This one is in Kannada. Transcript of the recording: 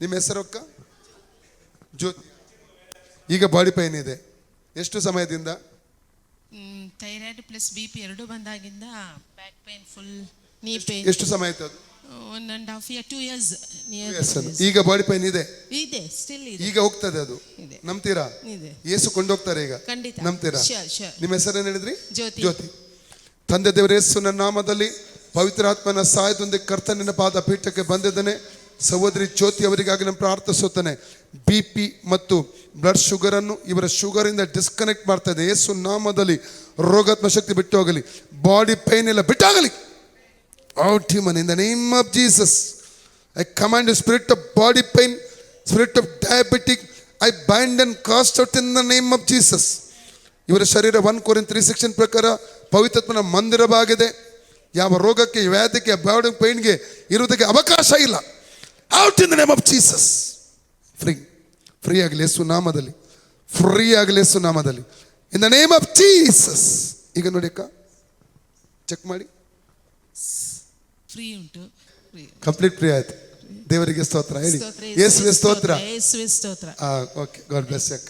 ನಿಮ್ಮ ಹೆಸರು ಅಕ್ಕ? ಜ್ಯೋತಿ ಈಗ ಬಾಡಿ ಪೈನ್ ಇದೆ. ಎಷ್ಟು ಸಮಯದಿಂದ? ಥೈರಾಯ್ಡ್ ಪ್ಲಸ್ ಬಿ ಪಿ ಎರಡು ಬಂದಾಗಿಂದ back pain full knee pain ಎಷ್ಟು ಸಮಯ ಆಯ್ತು ಅದು? One and half year two years near. ಈಗ ಬಾಡಿ ಪೈನ್ ಇದೆ? ಇದೆ ಸ್ಟಿಲ್ ಇದೆ. ಈಗ ಹೋಗ್ತದೆ ಅದು. ಇದೆ. ನಂಬ್ತೀರಾ? ಇದೆ. ಏಸು ಕೊಂಡೋಗ್ತಾರೆ ಈಗ. ಖಂಡಿತ. ನಂಬ್ತೀರಾ? Sure, sure. ನಿಮ್ಮ ಹೆಸರೇನು ಹೇಳಿದ್ರಿ? ಜ್ಯೋತಿ. ಜ್ಯೋತಿ. ತಂದೆ ದೇವರ ಯೇಸುವಿನ ನಾಮದಲ್ಲಿ ಪವಿತ್ರಾತ್ಮನ ಸಹಾಯದೊಂದಿಗೆ ಕರ್ತನಿನ ಪಾದ ಪೀಠಕ್ಕೆ ಬಂದಿದ್ದಾನೆ. ಸಹೋದರಿ ಜ್ಯೋತಿ ಅವರಿಗಾಗಿ ನಾನು ಪ್ರಾರ್ಥಿಸುತ್ತೇನೆ. ಬಿ ಪಿ ಮತ್ತು ಬ್ಲಡ್ ಶುಗರ್ ಅನ್ನು ಇವರ ಶುಗರ್ ಇಂದ ಡಿಸ್ಕನೆಕ್ಟ್ ಮಾಡ್ತಾ ಇದೆ. ಯೇಸು ನಾಮದಲ್ಲಿ ರೋಗಾತ್ಮ ಶಕ್ತಿ ಬಿಟ್ಟು ಹೋಗಲಿ ಬಾಡಿ ಪೈನ್ ಎಲ್ಲ ಬಿಟ್ಟಾಗಲಿ. Out human in the name of Jesus I command spirit of body pain spirit of diabetic I bind and cast out in the name of Jesus ಇವರ ಶರೀರ ಒನ್ ಕೋರಿನ್ ತ್ರೀ ಸೆಕ್ಷನ್ ಪ್ರಕಾರ ಪವಿತ್ರತ್ವನ ಮಂದಿರವಾಗಿದೆ. ಯಾವ ರೋಗಕ್ಕೆ, ವ್ಯಾಧಿಗೆ ಬಾಡಿ ಪೈನ್ಗೆ ಇರುವುದಕ್ಕೆ ಅವಕಾಶ ಇಲ್ಲ. Out in the name of Jesus free free ಆಗಲಿ ಯೇಸು ನಾಮದಲ್ಲಿ. ಫ್ರೀ ಆಗಲಿ ಯೇಸು ನಾಮದಲ್ಲಿ. In the name of Jesus ಈಗ ನೋಡಿ ಅಕ್ಕ. ಚೆಕ್ ಮಾಡಿ. ಫ್ರೀ ಉಂಟು. ಕಂಪ್ಲೀಟ್ ಫ್ರೀ ಆಯ್ತು. ದೇವರಿಗೆ ಸ್ತೋತ್ರ. ಹೇಳಿ. ಯೇಸುವೆ ಸ್ತೋತ್ರ ಸ್ತೋತ್ರ. Okay god bless ಯಕ್